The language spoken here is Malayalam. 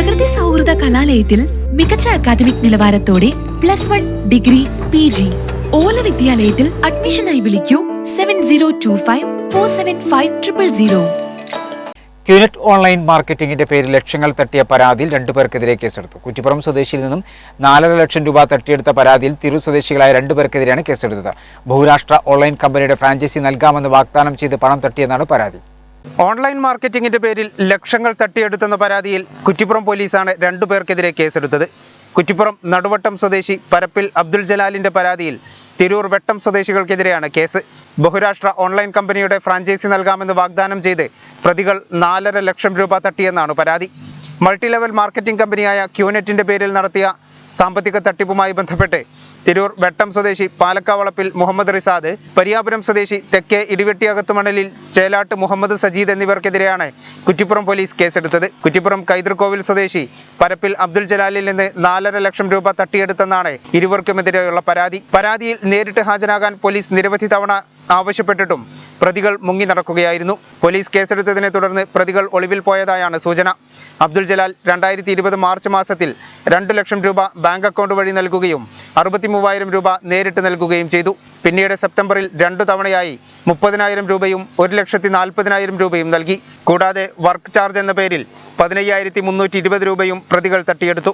പ്രകൃതി സൗഹൃദ കലാലയത്തിൽ മികച്ച academic നിലവാരത്തോടെ plus one degree P G ഓല വിദ്യാലയത്തിൽ അഡ്മിഷനായി വിളിക്കൂ seven zero two five four seven five triple zero QNet online മാർക്കറ്റിംഗിന്റെ പേരിൽ ലക്ഷങ്ങൾ തട്ടിയ പരാതിയിൽ രണ്ടുപേർക്കെതിരെ കേസെടുത്തു. കുറ്റിപ്പുറം സ്വദേശിയിൽ നിന്നും നാലര ലക്ഷം രൂപ തട്ടിയെടുത്ത പരാതിയിൽ തിരു സ്വദേശികളായ രണ്ടുപേർക്കെതിരെയാണ് കേസെടുത്തത്. ബഹുരാഷ്ട്ര ഓൺലൈൻ കമ്പനിയുടെ ഫ്രാഞ്ചൈസി നൽകാമെന്ന് വാഗ്ദാനം ചെയ്ത് പണം തട്ടിയെന്നാണ് പരാതി. ഓൺലൈൻ മാർക്കറ്റിംഗിന്റെ പേരിൽ ലക്ഷങ്ങൾ തട്ടിയെടുത്തെന്ന പരാതിയിൽ കുറ്റിപ്പുറം പോലീസാണ് രണ്ടുപേർക്കെതിരെ കേസെടുത്തത്. കുറ്റിപ്പുറം നടുവട്ടം സ്വദേശി പരപ്പിൽ അബ്ദുൽ ജലാലിന്റെ പരാതിയിൽ തിരൂർ വെട്ടം സ്വദേശികൾക്കെതിരെയാണ് കേസ്. ബഹുരാഷ്ട്ര ഓൺലൈൻ കമ്പനിയുടെ ഫ്രാഞ്ചൈസി നൽകാമെന്ന് വാഗ്ദാനം ചെയ്ത് പ്രതികൾ നാലര ലക്ഷം രൂപ തട്ടിയെന്നാണ് പരാതി. മൾട്ടി ലെവൽ മാർക്കറ്റിംഗ് കമ്പനിയായ ക്യൂനെറ്റിന്റെ പേരിൽ നടത്തിയ സാമ്പത്തിക തട്ടിപ്പുമായി ബന്ധപ്പെട്ട് തിരൂർ വെട്ടം സ്വദേശി പാലക്കാവളപ്പിൽ മുഹമ്മദ് റിസാദ് പരിയാപുരം സ്വദേശി തെക്കേ ഇടിവെട്ടിയകത്തുമണലിൽ ചേലാട്ട് മുഹമ്മദ് സജീദ് എന്നിവർക്കെതിരെയാണ് കുറ്റിപ്പുറം പോലീസ് കേസെടുത്തത്. കുറ്റിപ്പുറം കൈതൃക്കോവിൽ സ്വദേശി പരപ്പിൽ അബ്ദുൽ ജലാലിൽ നിന്ന് നാലര ലക്ഷം രൂപ തട്ടിയെടുത്തെന്നാണ് ഇരുവർക്കുമെതിരെയുള്ള പരാതി. പരാതിയിൽ നേരിട്ട് ഹാജരാകാൻ പോലീസ് നിരവധി തവണ ആവശ്യപ്പെട്ടിട്ടും പ്രതികൾ മുങ്ങി നടക്കുകയായിരുന്നു. പോലീസ് കേസെടുത്തതിനെ തുടർന്ന് പ്രതികൾ ഒളിവിൽ പോയതായാണ് സൂചന. അബ്ദുൽ ജലാൽ രണ്ടായിരത്തി ഇരുപത് മാർച്ച് മാസത്തിൽ രണ്ടു ലക്ഷം രൂപ ബാങ്ക് അക്കൗണ്ട് വഴി നൽകുകയും അറുപത്തി മൂവായിരം രൂപ നേരിട്ട് നൽകുകയും ചെയ്തു. പിന്നീട് സെപ്റ്റംബറിൽ രണ്ടു തവണയായി മുപ്പതിനായിരം രൂപയും ഒരു ലക്ഷത്തി നാൽപ്പതിനായിരം രൂപയും നൽകി. കൂടാതെ വർക്ക് ചാർജ് എന്ന പേരിൽ പതിനയ്യായിരത്തി മുന്നൂറ്റി ഇരുപത് രൂപയും പ്രതികൾ തട്ടിയെടുത്തു.